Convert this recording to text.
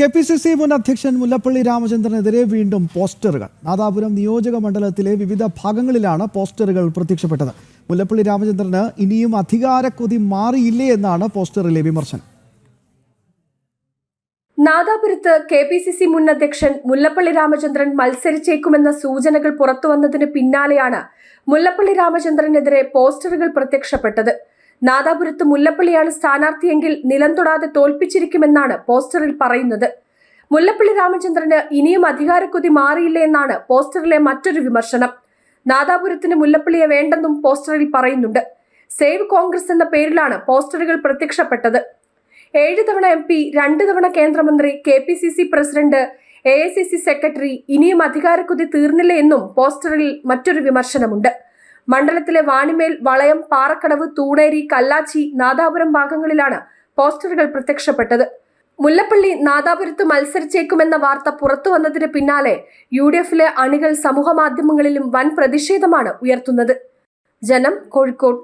K P C C മുൻ അധ്യക്ഷൻ മുല്ലപ്പള്ളി രാമചന്ദ്രനെതിരെ വീണ്ടും പോസ്റ്ററുകൾ. നാദാപുരം നിയോജക മണ്ഡലത്തിലെ വിവിധ ഭാഗങ്ങളിലാണ് പോസ്റ്ററുകൾ പ്രത്യക്ഷപ്പെട്ടത്. മുല്ലപ്പള്ളി രാമചന്ദ്രന് ഇനിയും അധികാരക്കൊതി മാറിയില്ലേ എന്നാണ് പോസ്റ്ററിലെ വിമർശനം. നാദാപുരത്ത് കെ പി സി സി മുൻ അധ്യക്ഷൻ മുല്ലപ്പള്ളി രാമചന്ദ്രൻ മത്സരിച്ചേക്കുമെന്ന സൂചനകൾ പുറത്തുവന്നതിന് പിന്നാലെയാണ് മുല്ലപ്പള്ളി രാമചന്ദ്രനെതിരെ പോസ്റ്ററുകൾ പ്രത്യക്ഷപ്പെട്ടത്. നാദാപുരത്ത് മുല്ലപ്പള്ളിയാണ് സ്ഥാനാർത്ഥിയെങ്കിൽ നിലം തൊടാതെ തോൽപ്പിച്ചിരിക്കുമെന്നാണ് പോസ്റ്ററിൽ പറയുന്നത്. മുല്ലപ്പള്ളി രാമചന്ദ്രന് ഇനിയും അധികാരക്കൊതി മാറിയില്ല എന്നാണ് പോസ്റ്ററിലെ മറ്റൊരു വിമർശനം. നാദാപുരത്തിന് മുല്ലപ്പള്ളിയെ വേണ്ടെന്നും പോസ്റ്ററിൽ പറയുന്നുണ്ട്. സേവ് കോൺഗ്രസ് എന്ന പേരിലാണ് പോസ്റ്ററുകൾ പ്രത്യക്ഷപ്പെട്ടത്. ഏഴ് തവണ എം പി രണ്ട് തവണ കേന്ദ്രമന്ത്രി K P C C president A I C C secretary ഇനിയും അധികാരക്കുതി തീർന്നില്ല എന്നും പോസ്റ്ററിൽ മറ്റൊരു വിമർശനമുണ്ട്. മണ്ഡലത്തിലെ വാണിമേൽ വളയം പാറക്കടവ് തൂണേരി കല്ലാച്ചി നാദാപുരം ഭാഗങ്ങളിലാണ് പോസ്റ്ററുകൾ പ്രത്യക്ഷപ്പെട്ടത്. മുല്ലപ്പള്ളി നാദാപുരത്ത് മത്സരിച്ചേക്കുമെന്ന വാർത്ത പുറത്തു വന്നതിന് പിന്നാലെ യു ഡി എഫിലെ അണികൾ സമൂഹമാധ്യമങ്ങളിലും വൻ പ്രതിഷേധമാണ് ഉയർത്തുന്നത്. ജനം കോഴിക്കോട്